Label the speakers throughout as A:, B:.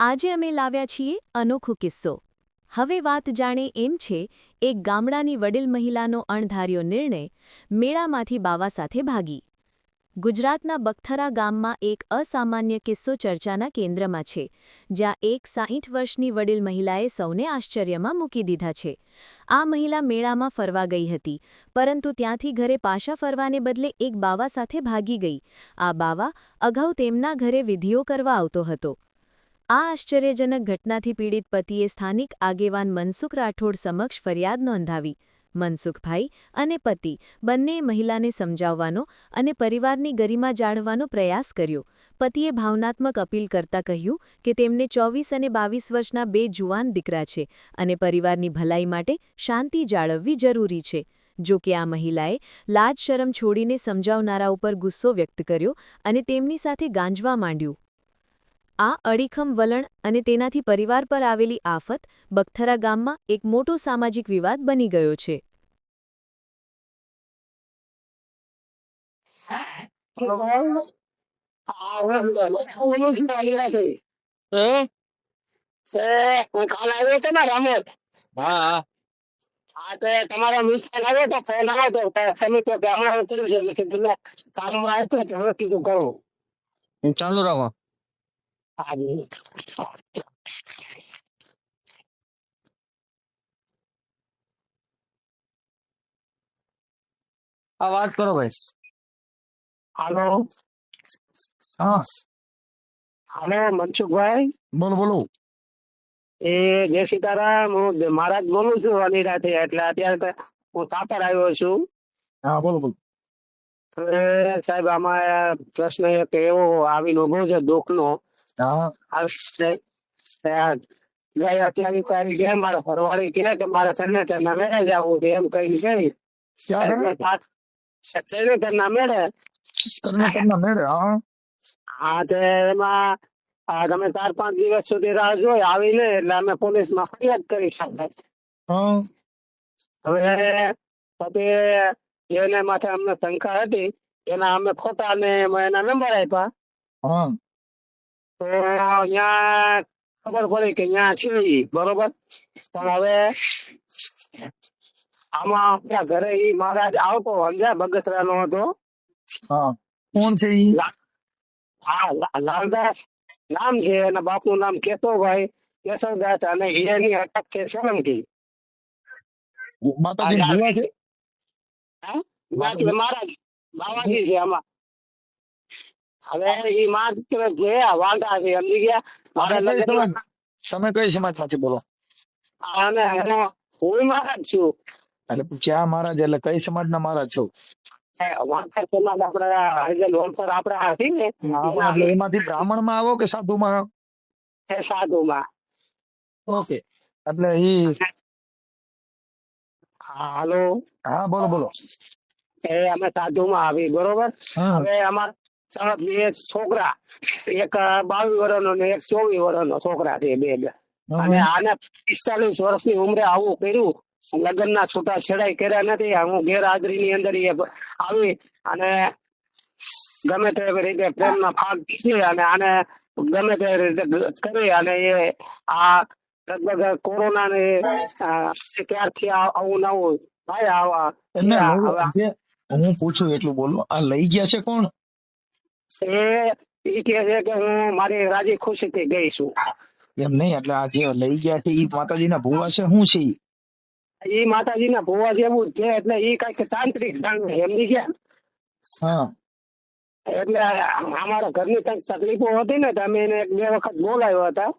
A: આજે અમે લાવ્યા છીએ અનોખો કિસ્સો. હવે વાત જાણે એમ છે, એક ગામડાની વડીલ મહિલાનો અણધાર્યો નિર્ણય મેળામાંથી બાવા સાથે ભાગી. ગુજરાતના બખ્થરા ગામમાં એક અસામાન્ય કિસ્સો ચર્ચાના કેન્દ્રમાં છે, જ્યાં એક સાહીઠ વર્ષની વડીલ મહિલાએ સૌને આશ્ચર્યમાં મૂકી દીધા છે. આ મહિલા મેળામાં ફરવા ગઈ હતી, પરંતુ ત્યાંથી ઘરે પાછા ફરવાને બદલે એક બાવા સાથે ભાગી ગઈ. આ બાવા અગાઉ તેમના ઘરે વિધિઓ કરવા આવતો હતો. આ આશ્ચર્યજનક ઘટનાથી પીડિત પતિએ સ્થાનિક આગેવાન મનસુખ રાઠોડ સમક્ષ ફરિયાદ નોંધાવી. મનસુખભાઈ અને પતિ બંને મહિલાને સમજાવવાનો અને પરિવારની ગરિમા જાળવવાનો પ્રયાસ કર્યો. પતિએ ભાવનાત્મક અપીલ કરતા કહ્યું કે તેમને ચોવીસ અને બાવીસ વર્ષના બે જુવાન દીકરા છે અને પરિવારની ભલાઈ માટે શાંતિ જાળવવી જરૂરી છે. જો કે આ મહિલાએ લાજ શરમ છોડીને સમજાવનારા ઉપર ગુસ્સો વ્યક્ત કર્યો અને તેમની સાથે ગાંજવા માંડ્યું. આ અડીખમ વલણ અને તેનાથી પરિવાર પર આવેલી આફત બખથરા ગામમાં એક મોટો સામાજિક વિવાદ બની ગયો છે.
B: તમારા મિત્ર આવ્યો
C: ચાલુ રાખો. આ વાત કરો ભાઈ
B: હાલો
C: હા
B: હાલો મનસુખભાઈ
C: બોલો બોલો
B: એ જય સીતારામ હું મહારાજ બોલું છું અનિરાથી એટલે અત્યારે હું કાપડ આવ્યો છું
C: હા બોલો બોલો
B: સાહેબ આમાં પ્રશ્ન એક એવો આવીને ઊભો છે દુઃખનો
C: હા.
B: અત્યારે તો ગયા મારા ફરવાડી કહે કે મારે તને તેના મેળે જવું છે એમ તેના મેળે
C: મેળે હા.
B: હા તે એમાં તમે ચાર પાંચ દિવસ સુધી રાહ જોઈ આવીને એટલે અમે પોલીસમાં ફરિયાદ કરી
C: શકાય
B: હવે પછી એને માટે અમને શંકા હતી એના અમે ખોટા ને એના નંબર આપ્યા. તો અહીંયા ખબર પડી કે અહીંયા છે બરોબર પણ હવે આમાં આપણા ઘરે ઈ મહારાજ આવતો સમજ્યા બગતરા નો હતો
C: હા કોણ છે ઈ
B: હા લાલદાસ નામ છે એના બાપનું નામ કેશવભાઈ કેશવદાસ અને હીરાની અટક છે સોલંકી
C: માતાજી છે
B: મહારાજ બાવાજી છે આમાં હવે એ માં ગયા વાંધા છે સમજી ગયા? મારા
C: તમે કઈ
B: લગ્ન
C: સમાજ તમે કઈ સમાજ સાથે બોલો?
B: અને હું મહારાજ છું.
C: એટલે ક્યાં મહારાજ એટલે કઈ મહારાજ છો?
B: સમાજ ને
C: એટલે એમાંથી બ્રાહ્મણમાં આવો કે સાધુ માં
B: સાધુ માં
C: ઓકે એટલે ઈ
B: હાલો.
C: હા બોલો બોલો.
B: એ અમે સાધુમાં આવી બરોબર? હવે અમાર બે છોકરા એક બાવીસ વર્ષનો ને એક ચોવીસ વર્ષનો છોકરા છે બે બે. અને આને પિસ્તાલીસ વર્ષની ઉંમરે આવું કર્યું. લગ્નના છૂટા છેડાઈ કર્યા નથી. હું ગેરહાજરીની અંદર આવી અને ગમે તે રીતે પ્રેમના ભાગ છે અને આને ગમે તે રીતે કરી અને એ આ લગભગ કોરોના ને ત્યારથી આ- આવું નવું ભાઈ આવા
C: હું- પૂછું એટલું બોલો. આ લઈ ગયા છે કોણ?
B: એ ઈ કે છે કે હું મારી રાજી ખુશીથી ગઈ છું.
C: એમ નહીં એટલે આ જે લઈ ગયા છે ઈ માતાજીના ભૂવા છે શું છે ઈ?
B: ઈ માતાજીના ભુવા જેવું છે એટલે ઈ કંઈક તાંત્રિક ઢંગ એમની ગયા.
C: હા.
B: એટલે અમારા ઘરની કંઈક તકલીફો હતી ને તો અમે એને એક બે વખત બોલાવ્યો હતા.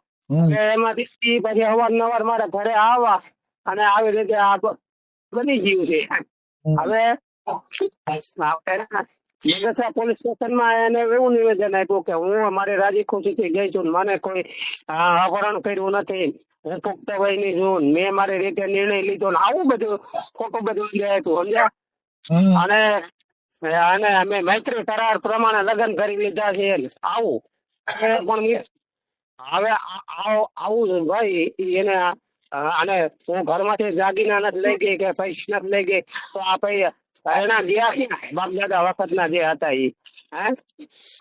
B: એમાંથી પછી અવારનવાર મારા ઘરે આવવા અને આવી રીતે આ બની ગયું છે. હવે પોલીસ સ્ટેશનમાં એને એવું નિવેદન આપ્યું કે હું અમારી રાજી ખુશીથી ગઈ છું મને કોઈ અપહરણ કર્યું નથી. હું પુખ્ત વયની છું મેં મારી રીતે નિર્ણય લીધો ને આવું બધું ખોટું બધું ગયા હતું સમજ્યા? અને અને અમે મૈત્રી કરાર પ્રમાણે લગ્ન કરી લીધા છે આવું. પણ હવે આવું ભાઈ એને અને હું ઘરમાંથી જાગીના નથી લઈ ગઈ કે પૈસા નથી લઈ ગઈ તો આ ભાઈ એના જે બાપદાદા વખતના જે હતા એ.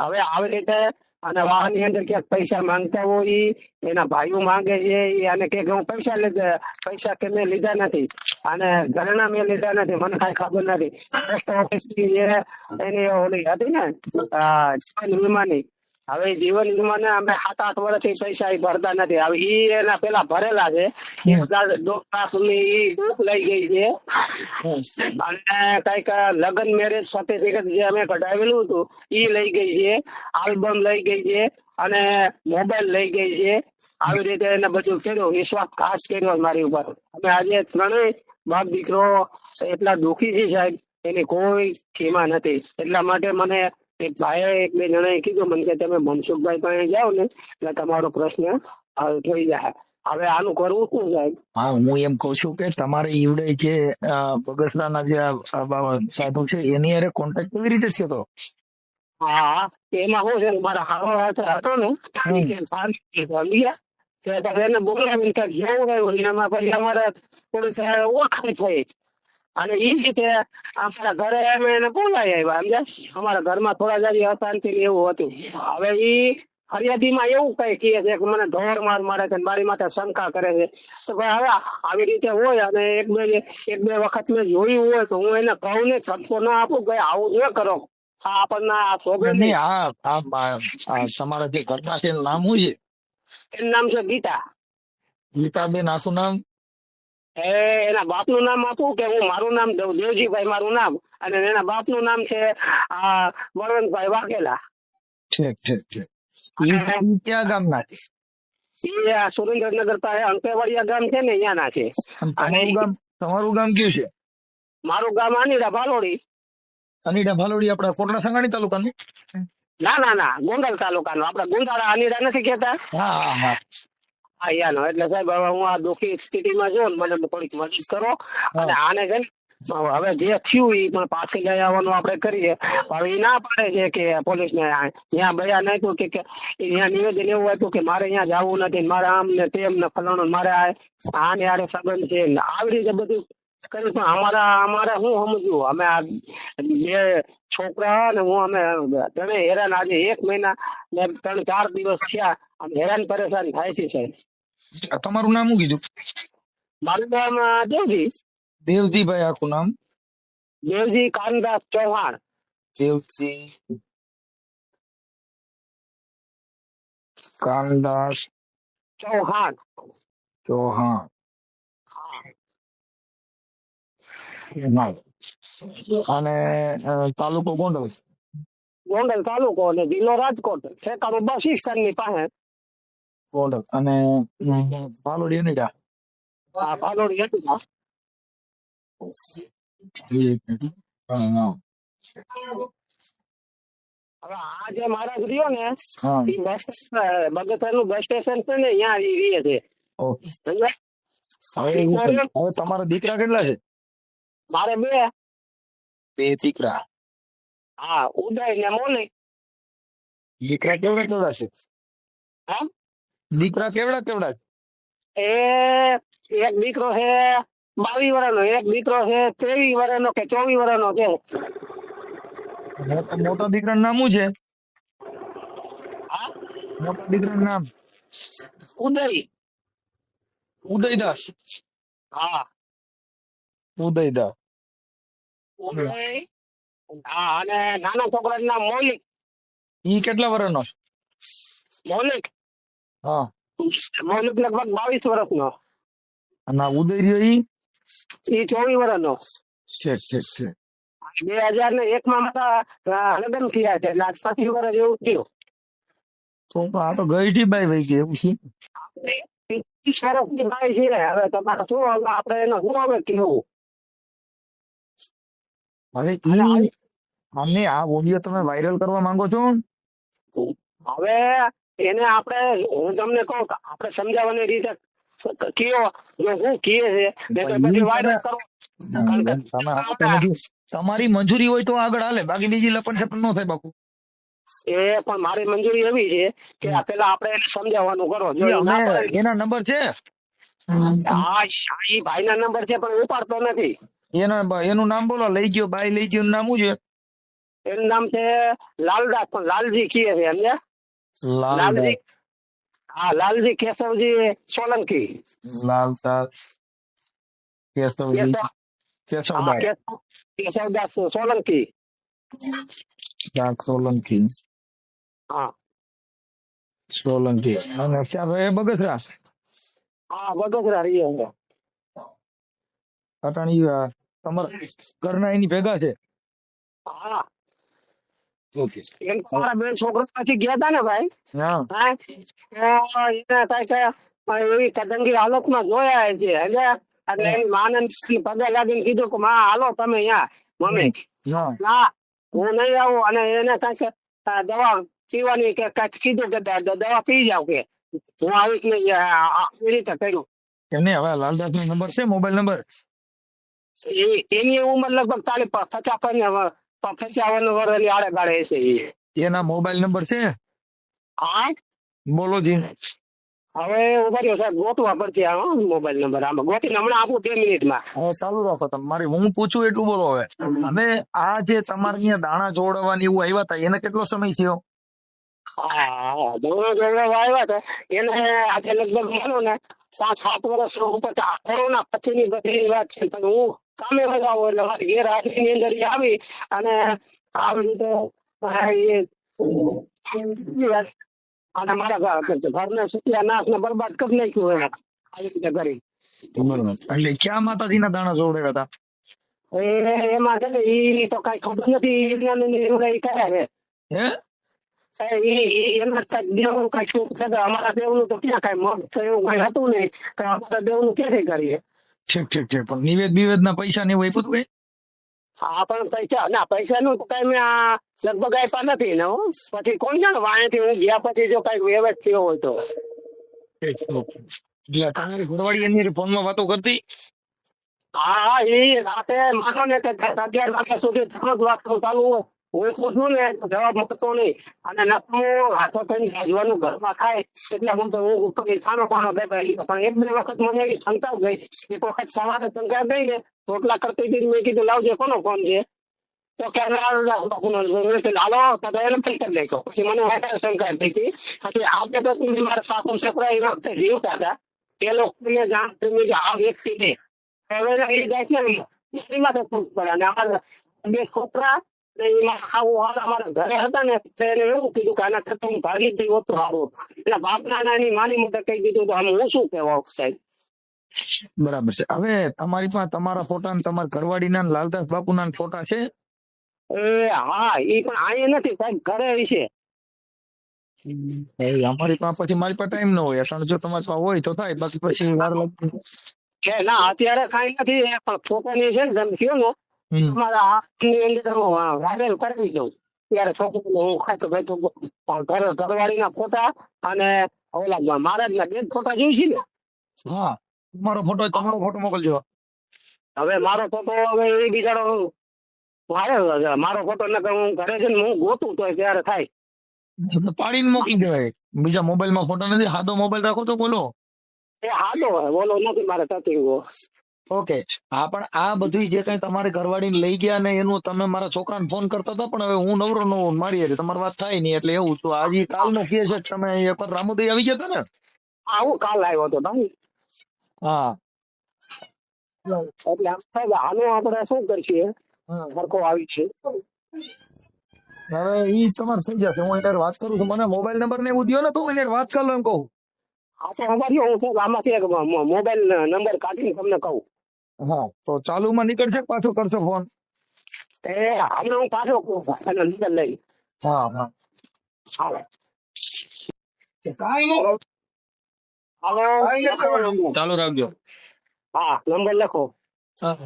B: હવે આવી રીતે અને વાહનની અંદર ક્યાંક પૈસા માંગતા હોય એના ભાઈઓ માંગે છે અને કે હું પૈસા લીધા પૈસા કે મેં લીધા નથી. અને ઘરેણા મેં લીધા નથી મને કઈ ખબર નથી. એની ઓલી હતી ને જીવન વીમાની. હવે જીવન વીમા ને અમે સાત આઠ વર્ષથી પૈસા ઈ ભરતા નથી. હવે ઈ એના પેલા ભરેલા છે. લઈ ગઈ છે. અને કંઈક લગ્ન મેરેજ સર્ટિફિકેટ જે અમે કઢાવેલું હતું ઈ લઈ ગઈ છે. આલ્બમ લઈ ગઈ છે. અને મોબાઈલ લઈ ગઈ છે. આવી રીતે એને બધું કર્યું. વિશ્વાસ ખાસ કર્યો મારી ઉપર. અમે આજે ત્રણેય બાપ દીકરો એટલા દુઃખી છે સાહેબ. એની કોઈ સીમા નથી. એટલા માટે મને એક ભાઈએ એક બે જણાએ કીધું મને કે તમે મનસુખભાઈ પાસે જાઓ ને એટલે તમારો પ્રશ્ન હલ થઈ જાય. હવે આનું કરવું શું સાહેબ?
C: હા હું એમ કઉ છું કે તમારે ઈવડે જે બગસરાના જે સાધુ છે એની અરે કોન્ટેક્ટ કેવી રીતે થયો હતો?
B: હા એમાં શું છે મારા હારો હાથ હતો ને એને રહ્યું એમાં પછી અમારે થોડી ઓળખાણ થઈ. અને એ રીતે આપણા ઘરે અમે એને બોલાવી આવ્યા સમજ્યા? અમારા ઘરમાં થોડા જારી અશાંતિ એવું હતું. હવે એ ફરિયાદીમાં એવું કઈ કહે છે કે મને ઢોર માર મારે છે મારી માથે શંકા કરે છે. તો ભાઈ હવે આવી રીતે હોય અને એક બે એક બે વખત મેં જોયું હોય તો હું એને કહું ને છટકો ના આપું ભાઈ આવું ન કરો. આ આપણને આ
C: હા તમારા જે ઘરના છે નામ શું છે?
B: એનું નામ છે ગીતા.
C: ગીતાબેન આસુ નામ?
B: એ એના બાપનું નામ આપું કે હું મારું નામ દઉં દેવજીભાઈ મારું નામ અને એના બાપનું નામ છે આ બળવંતભાઈ વાઘેલા.
C: ઠીક ઠીક ઠીક. ઈ ઈ ક્યાં ગામના છે?
B: એ આ સુરેન્દ્રનગર પાસે અંકેવાડિયા ગામ છે ને અહીંયાના છે.
C: અને તમારું ગામ તમારું ગામ કયું છે?
B: મારું ગામ આનીડા ભાલોડી.
C: અનીડા ભાલોડી આપડા કોટડા સંગાણી તાલુકાનું?
B: ના ના ના ગોંડલ તાલુકાનો. આપડે ગુંદાળા અનિડા નથી કેતા
C: હા હા. હા
B: એટલે સાહેબ હવે હું આ દુઃખી સ્થિતિમાં છું મને થોડીક મદદ કરો. અને આને છે ને હવે જે થયું એ પણ પાછી લઈ આવવાનું આપણે કરીએ. હવે એ ના પાડે છે કે પોલીસ ને ત્યાં બયા નાખ્યું કે કે ત્યાં નિવેદન એવું હતું કે મારે અહીંયા જવું નથી મારે આમ ને તેમ ને ફલાણું મારે આ- આને આરે સંબંધ છે. આવી રીતે બધું કર્યું પણ અમારા અમારે હું સમજવું? અમે આ બે છોકરા ને હું અમે તમે હેરાન આજે એક મહિના ને ત્રણ ચાર દિવસ થયા. આમ હેરાન પરેશાન થાય છે સાહેબ.
C: તમારું નામ શું કીધું?
B: મારું નામ દેવજી.
C: દેવજીભાઈ આખું નામ?
B: દેવજી કાનદાસ ચૌહાણ.
C: દેવજી. કાનદાસ
B: ચૌહાણ.
C: ચૌહાણ. અને તાલુકો ગોંડલ
B: ગોંડલ તાલુકો અને જિલ્લો રાજકોટ. ઠેકાણું બસની પાસે.
C: ગોંડલ અને ભાલોડ યુનિટા
B: આ ભાલોડી હતી હવે આ જે મહારાજ રહ્યો ને એ બસ બગસરનું બસ સ્ટેશન છે ને અહીંયા આવી રહી છે.
C: હવે તમારા દીકરા કેટલા છે?
B: મારે બે.
C: બે દીકરા.
B: હા ઉદય ને મોલી
C: દીકરા કેવડા કેવડા છે?
B: હા?
C: દીકરા કેવડા કેવડા
B: એ એક દીકરો છે બાવીસ વર્ષનો એક દીકરો છે ત્રેવીસ વર્ષનો કે ચોવીસ વર્ષનો છે.
C: મોટા દીકરાનું નામ શું છે?
B: હા?
C: મોટા દીકરાનું નામ?
B: ઉદય.
C: ઉદયદાસ.
B: હા.
C: ઉદયદાસ.
B: ઉદય. હા અને નાના છોકરાનું નામ મૌલિક.
C: ઈ કેટલા વર્ષનો છે?
B: મૌલિક.
C: હા.
B: મૌલિક લગભગ બાવીસ વર્ષનો.
C: અને ઉદય રહ્યો ઈ?
B: એ ચોવીસ વર્ષનો.
C: છે છે છે
B: બે હજાર ને એક માં મારા લગ્ન થયા છે એટલે વર્ષ એવું થયું.
C: તો આ તો ગઈ થી બાઈ વહી ગઈ એવું છે?
B: પચીસની ભાઈ છે હવે તમારે શું હવે આપણે એનો શું હવે કેવું
C: હવે આમને આ ઓડિયો તમે વાયરલ કરવા માંગો છો?
B: હવે એને આપણે હું તમને કહું આપણે સમજાવવાની રીતે કયો જો હું કીએ છે
C: તમારી મંજૂરી હોય તો આગળ હાલે બાકી બીજી લપન છપન નો થાય બાપુ.
B: એ પણ મારી મંજૂરી એવી છે કે પેલા આપણે એને સમજાવવાનું કરો. જો
C: એના નંબર છે?
B: હા શાહી ભાઈ ના નંબર છે પણ ઉપાડતો નથી.
C: એના એનું નામ બોલો લઈ ગયો ભાઈ લઈ ગયો નામ શું છે?
B: એનું નામ છે લાલદાસ પણ લાલજી કીએ છે સમજ્યા લાલજી હા લાલજી કેશવજી સોલંકી
C: લાલદાસ કેશવજી
B: કેશવ- હા,
C: કેશવદાસ
B: કેશવ- કેશવદાસ સોલંકી
C: જાગ સોલંકી
B: હા
C: સોલંકી અને ચાર બગસરા
B: હા વડોદરા રહીએ અમે.
C: અટાણી અ, તમારા ઘરના એની ભેગા છે
B: હા બે છોકરા પછી ગયા હતા ને ભાઈ. એને થાય એવી કદંગી હાલતમાં જોયા છે એટલે એટલે એની માને પગે લાગીને કીધું કે માં હાલો તમે અહીંયા મમ્મી. ના હું નહીં આવું. અને એને કાંઈક દવા પીવાની કે કાંઈક કીધું કે દવા પી જાવ કે. હું આવી આ- એ રીતે કર્યું.
C: એમને હવે લાલદાસ નો નંબર છે મોબાઈલ નંબર?
B: એની એની ઉંમર લગભગ તાલી પચાસ પંચાવન વર્ષની આડે ગાળે છે
C: એના મોબાઈલ નંબર છે?
B: હા?
C: બોલો જી.
B: હવે ઊભા રહ્યો સાહેબ ગોતવા પડશે મોબાઈલ નંબર આમાં. ગોતી હમણાં આપું બે મિનિટમાં.
C: હવે ચાલુ રાખો તમે. મારી હું પૂછું એટલું બોલો હવે. હવે આ જે તમારે અહીંયા દાણા જોડવાની એવું આવ્યા હતા એને કેટલો સમય થયો?
B: આવ્યા હતા એને આજે લગભગ માનો ને સાત સાત વર્ષ ઉપર કોરોના પછીની બધી વાત છે. પણ હું કામે લગાવો એટલે મારી ઘેર હાજરીની અંદર આવી અને આવી રીતે અને મારા ઘર- ઘરને સુત્યા નાક ને બરબાદ કરી નાખ્યું એને આવી રીતે કરી.
C: એટલે ક્યાં માતાજીના દાણા જોડાવ્યા હતા
B: એ એમાં છે ને ઈ તો કઈ ખબર નથી કઈ કહે છે.
C: હે?
B: એમાં દેવું કાંઈક શું છે અમારા દેવનું તો ક્યાં કાંઈ મગ થયું કઈ હતું નહીં તો અમારા દેવનું ક્યાંથી કરીએ?
C: ઠીક ઠીક ઠીક પણ નિવેદ બિવેદ ના પૈસા ને એવું આપ્યું કઈ?
B: હા પણ પૈસા ના પૈસા નું કઈ મેં આ લગભગ આપ્યા નથી ને પછી કોણ જાણે વાણેથી હું ગયા પછી જો કઈ વ્યવસ્થિત થયો હોય તો.
C: એટલે તમારી ઘરવાળી એની ફોનમાં વાતો કરતી?
B: હા હા એ રાતે માનો ને કે અગિયાર વાગ્યા સુધી જ વાત ચાલુ હોય. હું પૂછું ને જવાબ આપતો નહીં. અને નકરું હાથો થઈને ગાજવાનું ઘરમાં ખાય એટલે હું તો હું કઈ ખાનો બે પણ એક બે વખત મને એવી શંકા ગઈ, એક વખત સવારે શંકા ગઈ ને, રોટલા કરતી હતી મેં કીધું, લાવજે, કોનો ફોન છે? તો કે લાલ તો એને ફિલ્ટર લેખો પછી મને શંકા થઈ હતી. પછી આજે તો મારા સાસુ છોકરા એ વખતે જીવતા હતા તે લોકોને જાણ થઈ કે આ વ્યક્તિ છે હવે એ જાય છે એમાં તો ખુશ પડે. અને અમારા બે છોકરા અમારા ઘરે હતા ને એને એવું કીધું કે આના થતું હું ભાગી જઈ હોત સારું એટલે બાપના નાની માની મોટે કહી દીધું તો આમ હું શું કહેવા સાહેબ
C: બરાબર છે. હવે તમારી પાસે તમારા ફોટા ને તમારા ઘરવાળીના લાલદાસ બાપુના ફોટા છે?
B: એ હા એ પણ અહીંયા નથી સાહેબ ઘરે છે.
C: અમારી પાસે પછી મારી પાસે ટાઈમ ન હોય. અસણ જો તમારી પાસે હોય તો થાય બાકી પછી વાર
B: લાગે ના અત્યારે કાંઈ નથી પણ છોકરાની છે ને તમે કહો વાયરલ કરી દઉં ત્યારે છોકરીને હું ખાતો ખાતો ઘર ઘરવાળીના ફોટા અને ઓલા મહારાજના બે ફોટા જોઈ છે ને?
C: હા. તમારો ફોટો તમારો ફોટો મોકલજો.
B: હવે મારો ફોટો હવે એ બિચારો મારે મારો ફોટો ને હું ઘરે છે હું ગોતું તો ત્યારે થાય.
C: પાડીને મૂકી દેવાય. બીજા મોબાઈલમાં ફોટો નથી. હાદો મોબાઈલ રાખો તો બોલો.
B: એ હાલો બોલો નથી મારે થતી
C: ઓકે. હા પણ આ બધું જે કઈ તમારે ઘરવાળીને લઈ ગયા ને એનું તમે મારા છોકરાને ફોન કરતા હતા પણ હવે હું નવરો નો મારી હારે. તમારી વાત થાય નહીં એટલે એવું તો આજે કાલનો કેસ છે તમે એકવાર રામોદય આવી ગયા હતા ને?
B: આવું કાલ આવ્યો હતો તમે?
C: હા.
B: એટલે આમ સાહેબ આને આપણે શું કરીએ? સરખો આવી છે.
C: હવે ઈ તમારે થઈ જશે. હું એને વાત કરું છું. મને મોબાઈલ નંબર ને એવું દો ને તો એને વાત કરું એમ કહું.
B: આ તો અમારી હું આમાંથી એક મોબાઈલ નંબર કાઢીને તમને કહું.
C: હા તો ચાલુમાં નીકળશે પાછો કરશો ફોન.
B: એ હમણાં હું પાછો અને નંબર લઈ.
C: હા હા.
B: હાલો. હાલો
C: ચાલુ રાખજો.
B: હા નંબર લખો.
C: હા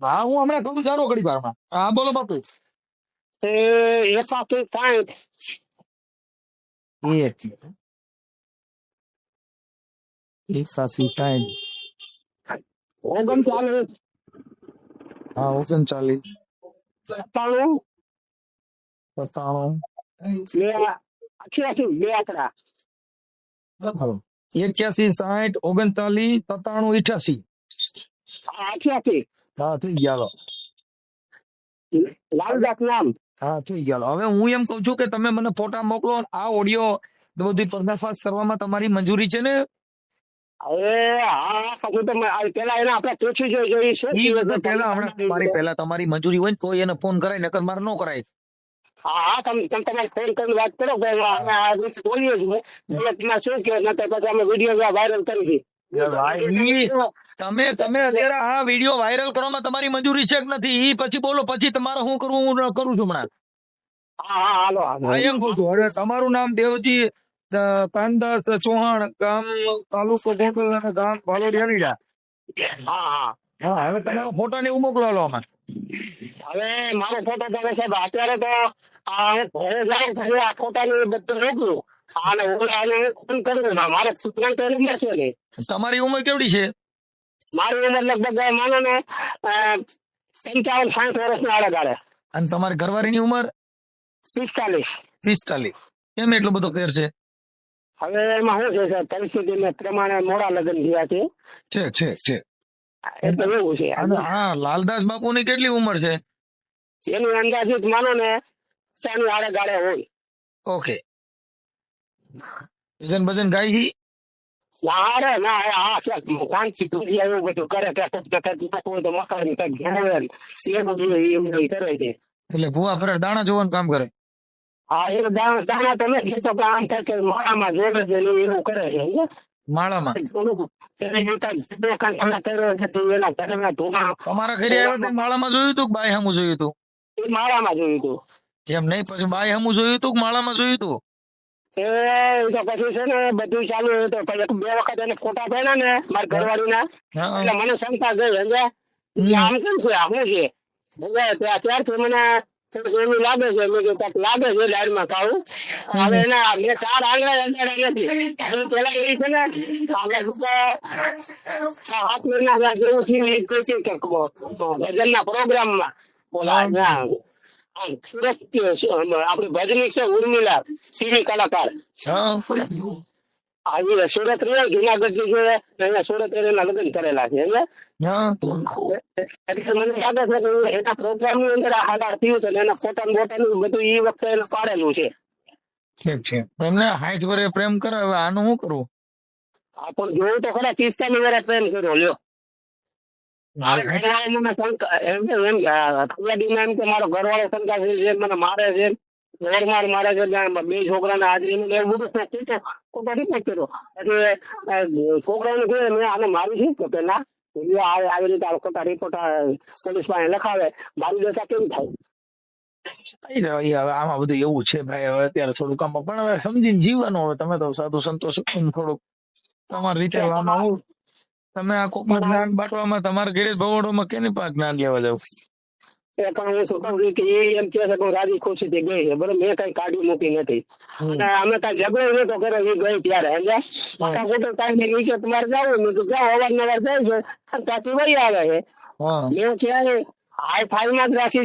C: હા હું હમણાં ઘણું સારો ઘડી વારમાં હા બોલો બાપુ.
B: એ સાથે સાઠ
C: એક સાસી ટાઈમ.
B: ઓગણચાલીસ
C: હા ઓગણચાલીસ.
B: સત્તાણું.
C: સત્તાણું.
B: બે અઠ્યાસી બે આંકડા.
C: એક્યાસી સાઠ ઓગણચાલીસ સત્તાણું અઠ્યાસી.
B: અઠ્યાસી
C: હા થઈ ગયા
B: નામ.
C: હા હવે હું એમ કઉ છું કે તમે મને ફોટા મોકલો આ ઓડિયો બધી પર્દાફાશ કરવામાં તમારી મંજૂરી છે ને? તમારી મંજૂરી હોય ને તો એને ફોન કરાય નકર મારે ન કરાય.
B: હા હા તમે તમે ફોન કરીને વાત કરો કે અમે આ રીતે બોલીએ છીએ એટલે શું કે અમે વીડિયો વાયરલ કરી
C: તમે તમે આ વીડિયો વાયરલ કરવામાં તમારી મંજૂરી છે કે નથી? ઈ પછી બોલો પછી તમારે શું કરવું હું કરું છું હમણાં? તમારું નામ દેવજી કાનદાસ ચૌહાણ ગામ તાલુકો ગોંડલ અને ગામ ભાલોડિયાનીડા
B: હા હા.
C: હા હવે તમે ફોટા ને મોકલો લો આમાં.
B: હવે મારો ફોટો તમે સાહેબ અત્યારે તો આ ઘરે જાઉં ઘરે આ ફોટાનું બધું રોકલું અને ઓલાને ફોન કરું મારે તો ઉંમર છે ને.
C: તમારી ઉંમર કેવડી છે?
B: મારી ઉંમર લગભગ માનો ને પંચાવન સાઠ વર્ષની આડે ગાળે
C: અને તમારી ઘરવાળીની ઉંમર?
B: પિસ્તાલીસ.
C: પિસ્તાલીસ. કેમ એટલો બધો ફેર છે?
B: હવે એમાં શું છે સાહેબ પરિસ્થિતિને પ્રમાણે મોડા લગ્ન થયા છે.
C: છે છે છે.
B: એટલે એવું છે.
C: હા લાલદાસ બાપુ ની કેટલી ઉંમર છે?
B: એનું અંદાજિત માનો ને ચાનું આડે ગાળે હોય.
C: ઓકે. ભજન ભજન છી
B: ના અરે ના આ કાંચી એવું બધું કરે કે તો મકાન ઘેરે એ બધું કરે છે.
C: એટલે ભૂવા ફરે દાણા જોવાનું કામ કરે?
B: દાણા દાણા તો નથી તો આમ થાય કે માળામાં જોડે એવું કરે છે
C: માળામાં?
B: તો
C: તમારા ઘરે આવ્યો તો જોયું કે બાય હમું જોયું હતું
B: માળામાં જોયું હતું
C: એમ નહીં પછી બાય હમું જોયું કે માળામાં જોયું હતું
B: એ તો પછી છે ને બધું ચાલુ તો પછી બે વખત એને ફોટા પડ્યા ને મારા ઘરવાળીના.
C: ના
B: એટલે મને શંકા ગઈ સમજ્યા કે આમ કેમ છે? આ છે ત્યારથી મને લાગે છે મેં કીધું કાંઈક લાગે છે ડાયરીમાં ખાવું. હવે એના મેં ચાર આંગળા અંગાડા નથી. પેલા એ છે ને હાથ મહિના જેવું કે ભજનના બોલા શું, ભજની છે ઉર્મિલા સિંહ કલાકાર. આવી સુરત રહ્યો જુનાગઢથી અહીંયા સુરત એના લગ્ન કરેલા છે એટલે એટલે મને યાદ છે કે એના પ્રોગ્રામની અંદર આધાર થયું છે એના ફોટા બોટાનું બધું એ વખતે એને પાડેલું છે
C: ઠીક છે એમને હાઈટ વરે પ્રેમ કરે હવે આનું શું કરવું
B: આ પણ જોયું તો ખરા પિસ્તાલીસ વરે પ્રેમ કર્યો લ્યો મારો ઘરવાળો શંકા છે મને મારે છે ઘર માર મારે બે છોકરાને હાજરી એવું બધું મેં કીધું. ખોટો રિપોર્ટ કર્યો એટલે આ છોકરાઓને મેં આને મારી છે તો કે ના એ આ- આવી રીતે આ ખોટા રિપોર્ટ પોલીસ પાસે લખાવે મારી દેતા કેમ થાય?
C: આમાં બધું એવું છે ભાઈ હવે અત્યારે થોડું કામ પણ હવે સમજીને જીવવાનું હવે તમે તો સાધુ સંતોષ થોડુંક. તમારે વિચારવામાં આવું. તમે આ કોકમાં જ્ઞાન બાટવામાં તમારે ઘેરે ભવડોમાં કેની પાસે જ્ઞાન લેવા જાવ
B: કે કે મેં છે ખર્ચાથી વળી આવે છે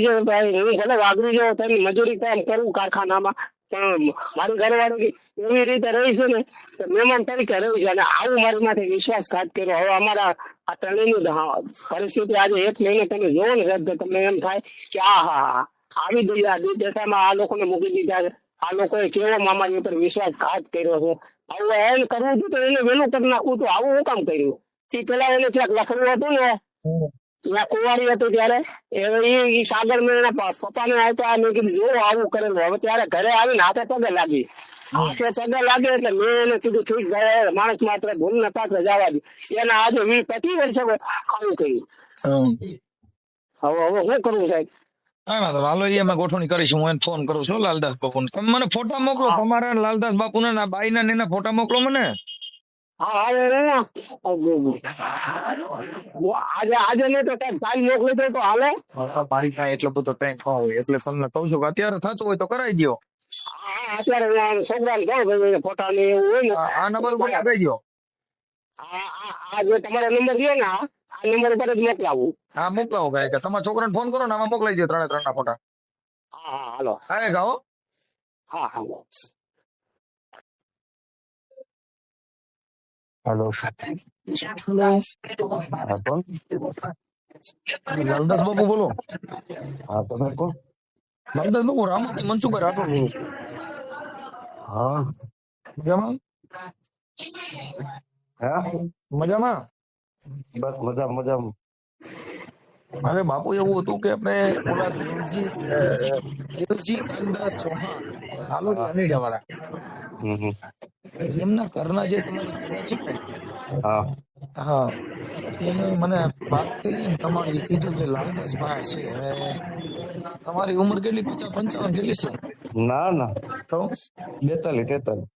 C: હું
B: ભલે વાગરી જો મજૂરી કામ કરું કારખાનામાં પણ મારું ઘરવાળું એવી રીતે રહી છે ને મહેમાન તરીકે રહ્યું છે અને આવું મારી માથે વિશ્વાસઘાત કર્યો. હવે અમારા આ ત્રણેયનું પરિસ્થિતિ આજે એક મહિને તમે જોવો ને સાહેબ તમને એમ થાય કે આ હા આવી ગઈ આ દુર્દશામાં આ લોકોને મૂકી દીધા આ લોકોએ કેવો મામાની ઉપર વિશ્વાસઘાત કર્યો છે. હવે એમ કરવું હતું તો એને વેલું કરી નાખવું તો આવું હું કામ કર્યું? તે પેલા એને ક્યાંક લખવું હતું ને? ત્યાં કુંવારી હતું ત્યારે. એ સાગર મેળના પપ્પાને આવતા મેં કીધું, જો આવું કરેલું. હવે ત્યારે ઘરે આવીને હાથે પગે લાગી. હાથે પગે લાગે એટલે મેં એને કીધું ઠીક ભાઈ માણસ માત્ર ભૂલ ને પાત્ર જવા દે. એના આજે વી પચીસ વર્ષે આવું કર્યું. હવે હવે શું કરવું સાહેબ?
C: હા તો હાલો ઈ અમે ગોઠવણી કરીશું હું એને ફોન કરું છું લાલદાસ બાપુને. તમે મને ફોટા મોકલો તમારા લાલદાસ બાપુના ના બાઈના એના ફોટા મોકલો મને.
B: હા આજે આજે નહીં તો કઈ કાલ મોકલી દે તો હાલે.
C: ભાઈ પાસે એટલો બધો ટાઈમ હોય એટલે તમને કહું છું કે અત્યારે થતું હોય તો કરાવી દો
B: અત્યારે છોકરાને કહો ભાઈ ફોટા ને એવું હોય ને.
C: આ નંબર ઉપર કહી દો
B: આ જે તમારો નંબર ને આ નંબર પર જ મોકલાવું.
C: હા મોકલાવો કાંઈ કે તમારા છોકરાને ફોન કરો ને આમાં મોકલાઈ દો ત્રણે ત્રણ ના ફોટા.
B: હા હા હાલો.
C: હા ગાઓ
B: હા હા
C: હેલો. લાલદાસ બાપુ બોલો.
D: હા તમે કોણ
C: નંદન હું રામોથી મનસુખભાઈ રાઠોડ બોલું
D: હા.
C: મજામાં?
D: હા.
C: મજામાં?
D: બસ મજા મજામાં.
C: મારે બાપુ એવું હતું કે આપણે ઓલા દેવજી દેવજી કાનદાસ ચૌહાણ હાલોડી અનીડા વાળા. એમના ઘરના જે તમારી છે ને
D: હા.
C: હા. એને મને વાત કરી ને તમારી કીધું કે લાલદાસભાઈ છે. હવે તમારી ઉંમર કેટલી? પચાસ પંચાવન કેટલી છે?
D: ના ના.
C: તો?
D: બેતાલીસ તેતાલીસ.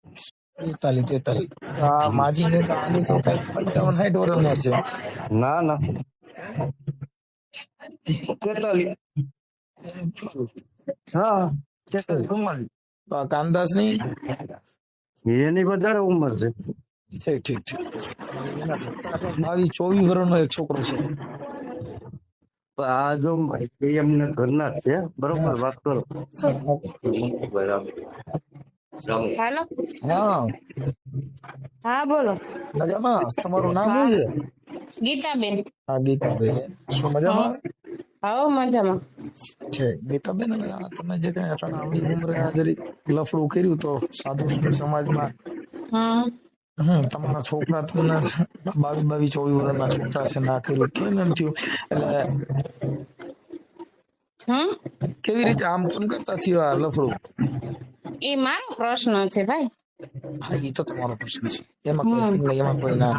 C: બેતાલીસ તેતાલીસ. આ માજી ને તો આની તો કઈ પંચાવન સાઠ વર્ષ છે.
D: ના ના. તેતાલીસ. હા તેતાલીસ
C: તો કાનદાસની
D: એની વધારે ઉંમર છે.
C: ઠીક ઠીક ઠીક. એના બાવીસ ચોવીસ વર્ષનો એક છોકરો છે.
D: આ જો એમને ઘરના છે બરોબર વાત કરો.
E: હેલો.
C: હા.
E: હા બોલો.
C: મજામાં? તમારું નામ? શું છે
E: ગીતાબેન.
C: હા ગીતાબેન. શું મજામાં?
E: હા મજામાં.
C: છે ગીતાબેન તમે જે કઈ અટાણે આવડી ઉંમરે હાજરી લફડું કર્યું તો સાધુ સમાજમાં
E: હમ
C: હમ તમારા છોકરા તમને બાવીસ બાવીસ ચોવીસ વર્ષના છોકરા છે ના કર્યું. કેમ એમ થયું? એટલે કેવી રીતે આમ કેમ કરતા થયો આ લફડું?
E: એ મારો પ્રશ્ન છે ભાઈ.
C: હા એ તો તમારો પ્રશ્ન છે. એમાં કોઈ એમાં કોઈ ના.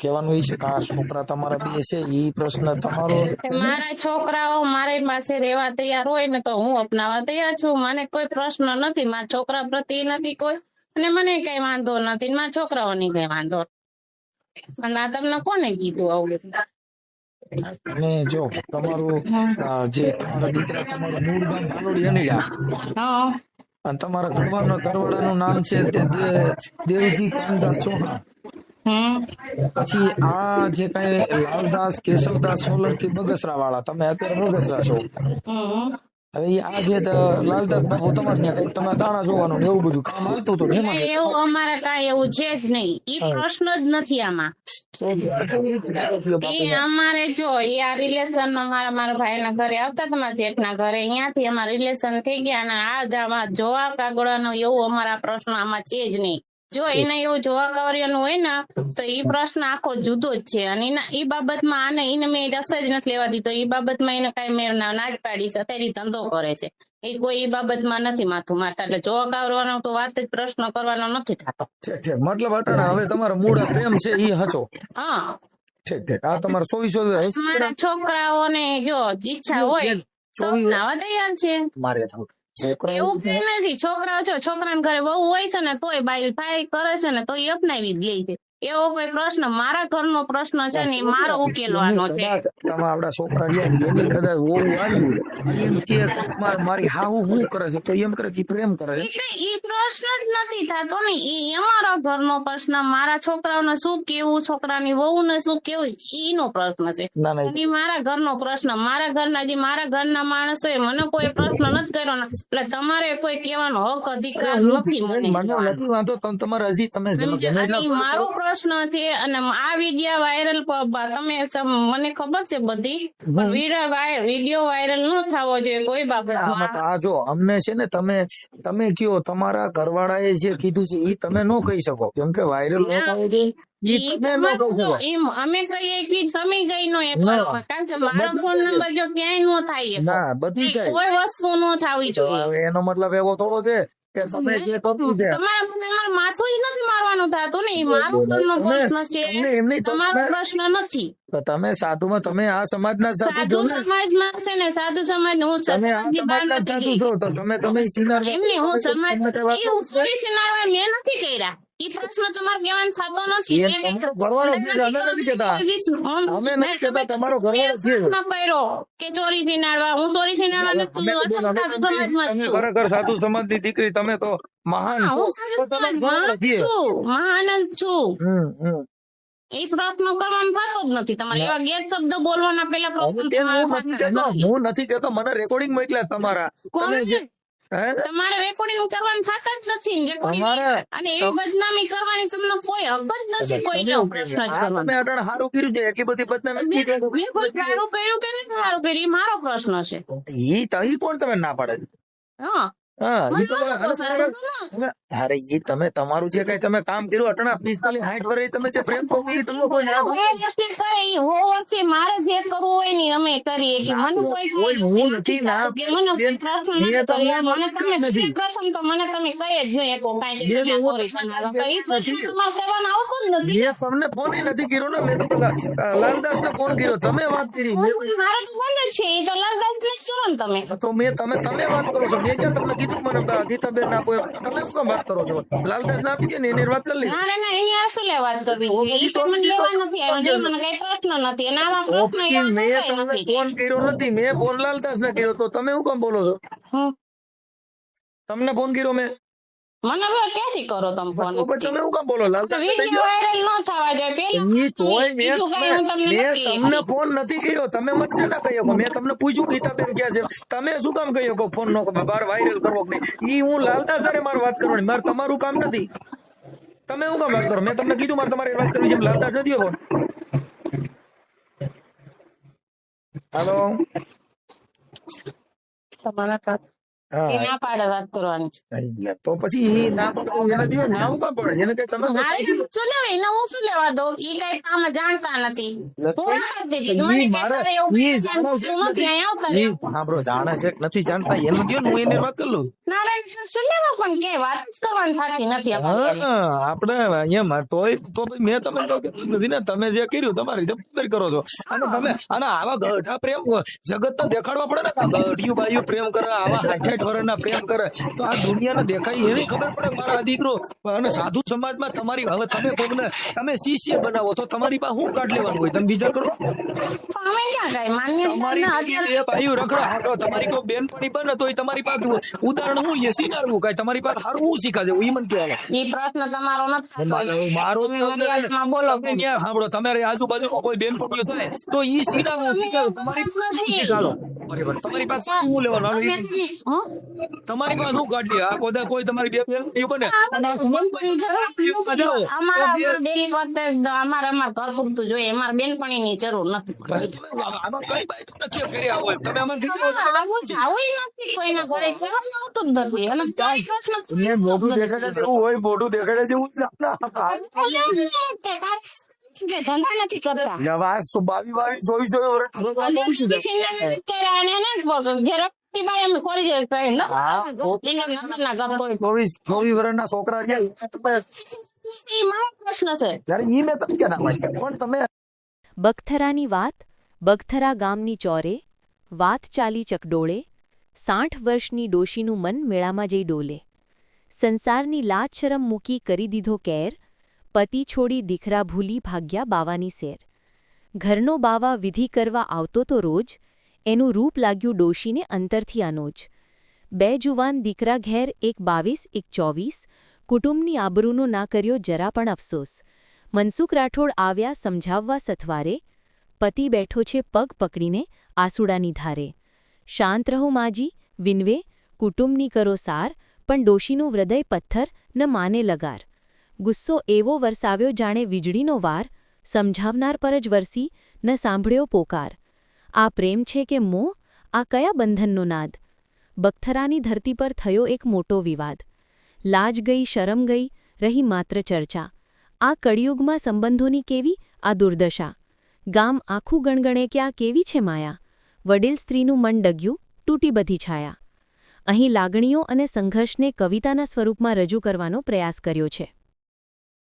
C: કહેવાનું એ છે કે આ છોકરા તમારા બે છે એ પ્રશ્ન તમારો
E: મારા છોકરાઓ મારી પાસે રહેવા તૈયાર હોય ને તો હું અપનાવવા તૈયાર છું. મને કોઈ પ્રશ્ન નથી. મારા છોકરા પ્રત્યે નથી કોઈ અને મને કઈ વાંધો નથી ને મારા છોકરાઓને કઈ વાંધો. અને આ તમને કોને કીધું આવું
C: અને જો તમારું જે તમારા દીકરા તમારું મૂળ ગામ ભાલોડી અનીડા.
E: હા.
C: અને તમારા ઘરવાળાનો ઘરવાળાનું નામ છે તે દેવજી કાનદાસ ચૌહાણ. પછી આ જે કઈ લાલદાસ કેશવદાસ સોલંકી બગસરા વાળા તમે અત્યારે બગસરા છો. હવે આ જે લાલદાસ બાપુ તમારે ત્યાં કઈ તમે દાણા જોવાનું એવું બધું કામ હાલતું હતું એમાં
E: એવું અમારે કાંઈ એવું છે જ નહીં. એ પ્રશ્ન જ નથી આમાં? એ અમારે જો એ આ રિલેશન અમારા મારા ભાઈના ઘરે આવતા તમારા મારા જેઠના ઘરે. અહીંયાથી અમારા રિલેશન થઈ ગયા અને આ જ આમાં જોવા કાગળનો એવું અમારા પ્રશ્ન આમાં છે જ નહીં. જો એને એવું જોવા કાગળિયાનું હોય ને તો એ પ્રશ્ન આખો જુદો જ છે. અને એના એ બાબતમાં આને એને મેં રસ જ નથી લેવા દીધો. એ બાબતમાં એને કઈ મેં ના ના જ પાડી છે. અત્યારે ધંધો કરે છે. એ કોઈ એ બાબતમાં નથી માથું મારતા. એટલે જોવા ગાવરવાનો તો વાત જ પ્રશ્ન કરવાનો નથી થતો.
C: ઠીક ઠીક. મતલબ અટાણા હવે તમારો મૂળ પ્રેમ છે એ હચો.
E: હા.
C: ઠીક ઠીક. આ તમારે ચોવીસ ચોવીસ
E: મારા છોકરાઓને જો ઈચ્છા હોય તો નાવા તૈયાર છે.
C: મારે થવું.
E: એવું કઈ નથી છોકરાઓ છો છોકરાને ઘરે બહુ હોય છે ને તોય બાઈ ભાઈ કરે છે ને તોય અપનાવી દે છે. એવો કોઈ પ્રશ્ન મારા ઘરનો પ્રશ્ન છે ને એ મારો ઉકેલવાનો છે.
C: તમે આપડા છોકરા રહ્યા એની કદાચ હોવું આવ્યું અને એમ કે મારી હાહુ હું કરે છે? તો એમ કરે કે પ્રેમ કરે છે.
E: એટલે ઈ પ્રશ્ન જ નથી થતો ને. એ અમારા ઘરનો પ્રશ્ન મારા છોકરાઓને શું કેવું છોકરાની વહુને શું કેવું એનો પ્રશ્ન છે.
C: ના ના.
E: મારા ઘરનો પ્રશ્ન મારા ઘરના જે મારા ઘરના માણસો એ મને કોઈ પ્રશ્ન નથી કર્યો એટલે તમારે કોઈ કહેવાનો હક અધિકાર નથી મને
C: નથી વાંધો. તમે તમારે હજી તમે
E: અને મારો પ્રશ્ન છે અને આ વિડિયા વાયરલ તમે મને ખબર છે બધી. પણ વિડિયો વાયરલ ન થવો જોઈએ કોઈ
C: બાબત આ જો અમને છે ને તમે તમે કયો તમારા ઘરવાળાએ જે કીધું છે એ તમે નો કહી શકો. કેમ કે વાયરલ
E: ન
C: બધી
E: થવી જોઈએ.
C: એનો મતલબ એવો થોડો છે કે તમે જે કર્યું છે
E: તમારા મને મારું માથું જ નથી મારવાનું થતું ને મારો ઘરનો પ્રશ્ન છે. તમારો નથી.
C: તો તમે સાધુમાં તમે આ સમાજના સાધુ છો ને?
E: સમાજમાં છે ને સાધુ સમાજ હું
C: તમે
E: બહાર નથી ગઈ
C: તો તમે ગમે સિનાર
E: એમની હું સમાજ
C: તમે
E: એ હું સોરી મેં નથી કર્યા. પ્રશ્ન તમારે કહેવાનો થતો નથી
C: અમે નથી કહેતા. તમારો ઘરવાળો
E: કે ચોરી હું ચોરી
C: ખરેખર સાધુ સમાજની દીકરી તમે તો મહાન છો.
E: મહાન જ છું. એ પ્રશ્ન કરવાનો થતો જ નથી. તમારે એવા ગેરશબ્દ બોલવાના પેલા પ્રશ્ન
C: હું નથી કેતો મને રેકોર્ડિંગ મોકલ્યા તમારા?
E: તમારે રેકોર્ડિંગ કરવાનું થતા જ નથી ને અને એવી બદનામી કરવાની તમને કોઈ હક જ નથી કોઈ પ્રશ્ન જ કરવાનો
C: તમે અટાણે સારું કર્યું છે એટલી બધી બદનામી
E: મેં મેં સારું કર્યું કે નહીં સારું કર્યું એ મારો પ્રશ્ન છે.
C: એ તો કોણ તમે ના પાડે?
E: હા.
C: હા ઈ તો. અરે ઈ તમે તમારું જે કઈ તમે કામ કર્યું અટણા પિસ્તાલીસ સાઠ વર્ષ તમે જે પ્રેમ કરો ઈ તમે કોઈ.
E: એ હો મારે જે કરવું હોય ને અમે કરીએ કે મને કોઈ
C: હું નથી ના
E: મને પ્રશ્ન નથી
C: તમને
E: મને તમે
C: નથી.
E: તો મને તમે કહી જ નહીં શકો કાંઈ. પ્રશ્ન
C: તમને ફોન નથી કર્યો ને મેં તો લાલદાસ ને ફોન કર્યો તમે વાત કરી
E: મારે ફોન જ છે ઈ તો લાલદાસ ને તમે.
C: તો મેં તમે તમે વાત કરો છો. મેં ક્યાં તમને કીધું મને ગીતાબેન ના આપો તમે શું કામ વાત કરો છો? લાલદાસ ના આપી દે ને એની વાત કરી લીધી
E: ના ના અહીંયા શું વાત કરવી? એ તો મને લેવા નથી આવ્યો. મને કઈ પ્રશ્ન નથી. એના આમાં પ્રશ્ન
C: મેં તમને ફોન કર્યો નથી. મેં ફોન લાલદાસ ને કર્યો. તો તમે શું કામ બોલો છો? તમને ફોન કર્યો મેં?
E: મને હવે ક્યાંથી કરો તમે ફોન
C: તમે શું કામ બોલો? લાલદાસ ને
E: વાયરલ ન થવા જોઈએ પેલા.
C: તોય મેં
E: બીજું કાંઈ હું તમને
C: મેં
E: નથી
C: તમને ફોન નથી કર્યો. તમે મને છે ના કહી શકો? મેં તમને પૂછ્યું ગીતાબેન ક્યાં છે? તમે શું કામ કહી શકો? ફોન નો બાર વાયરલ કરવો કે નહીં? ઈ હું લાલદાસ હારે મારે વાત કરવાની. મારે તમારું કામ નથી. તમે શું કામ વાત કરો? મેં તમને કીધું મારે તમારે વાત કરવી છે લાલતા નથી ફોન હેલો
E: તમારા કાક-
C: હા
E: ના પાડે વાત કરવાની
C: તો પછી ના પડતો ના હું પડે એને કઈ તમે
E: શું લેવા એને હું શું લેવા દઉં? ઈ કઈ કામ જાણતા નથી.
C: જાણે છે
E: જાણતા
C: એને હું એને વાત કરું
E: ને.
C: તમે જે કર્યું તમારી રીતે કરો છો. અને તમે અને આવા ગઢા પ્રેમ જગત તો દેખાડવા પડે ને ગઢિયું બાયું પ્રેમ કરે આવા સાઠ સાઠ વર્ષના પ્રેમ કરે તો આ દુનિયાને દેખાય એવી ખબર પડે મારા દીકરો. અને સાધુ સમાજમાં તમારી હવે તમે કોકને તમે શિષ્ય બનાવો તો તમારી પાસે શું કાઢ લેવાનું હોય? તમે બીજા કરો. તમારી એ કોઈ બેનપણી બને તો તમારી પાસે ઉદાહરણ હું એ શીખાડવું કઈ? તમારી પાસે સારું હું શીખા દેવું ઈ મને કહેવાય.
E: એ પ્રશ્ન તમારો નથી
C: મારો
E: બોલો
C: સાંભળો? તમારી આજુબાજુમાં કોઈ બેનપણીઓ થાય તો એ સીધા તમારી પાસે શું લેવાનું? તમારી પાસે શું કાઢી આ કોદા કોઈ તમારી બે બેનપણીઓ બને?
E: અમારા અમારે ઘર પૂરતું જોઈએ. અમારે બેનપણીની જરૂર નથી.
C: ભાઈ, આમાં કઈ બાઈ તમને કે કર્યા હોય? તમે આમાં
E: આવું જાવું નથી કોઈના ઘરે. કહેવાનું આવતું જ નથી. અને કોઈ પ્રશ્ન
C: ને મોઢું દેખાડે જેવું હોય મોઢું દેખાડે જેવું
E: કે ધંધા નથી કરતા.
C: નવા બાવી બાવી ચોવીસ વર્ષ ચોવીસ ચોવીસ વર્ષના
A: બગથરાની વાત, બગથરા ગામની ચોરે, વાત ચાલી ચકડોળે, સાઠ વર્ષની ડોશીનું મન મેળામાં જઈ ડોલે. સંસારની લાજ મૂકી કરી દીધો કેર, પતિ છોડી દીકરા ભૂલી ભાગ્યા બાવાની સેર. ઘરનો બાવા વિધિ કરવા આવતો તો રોજ એનું રૂપ લાગ્યું ડોશીને અંતરથી આનોજ બે જુવાન દીકરા ઘેર, એક બાવીસ, એક ચોવીસ. કુટુંબની આબરૂનો ના કર્યો જરા પણ અફસોસ. મનસુખ રાઠોડ આવ્યા સમજાવવા સથવારે. પતિ બેઠો છે પગ પકડીને આસુડાની ધારે. શાંત રહો માજી, વિનવે, કુટુંબની કરો સાર, પણ ડોશીનું હૃદય પથ્થર ન માને લગાર. ગુસ્સો એવો વરસાવ્યો જાણે વીજળીનો વાર. સમજાવનાર પર જ વરસી, ન સાંભળ્યો પોકાર. આ પ્રેમ છે કે મોહ? આ કયા બંધનનો નાદ? બખ્થરાની ધરતી પર થયો એક મોટો વિવાદ. લાજ ગઈ, શરમ ગઈ, રહી માત્ર ચર્ચા. આ કળિયુગમાં સંબંધોની કેવી? આ દુર્દશા. ગામ આખું ગણગણે કે આ કેવી છે માયા? વડીલ સ્ત્રીનું મન ડગ્યું, તૂટી બધી છાયા. અહીં લાગણીઓ અને સંઘર્ષને કવિતાના સ્વરૂપમાં રજૂ કરવાનો પ્રયાસ કર્યો છે.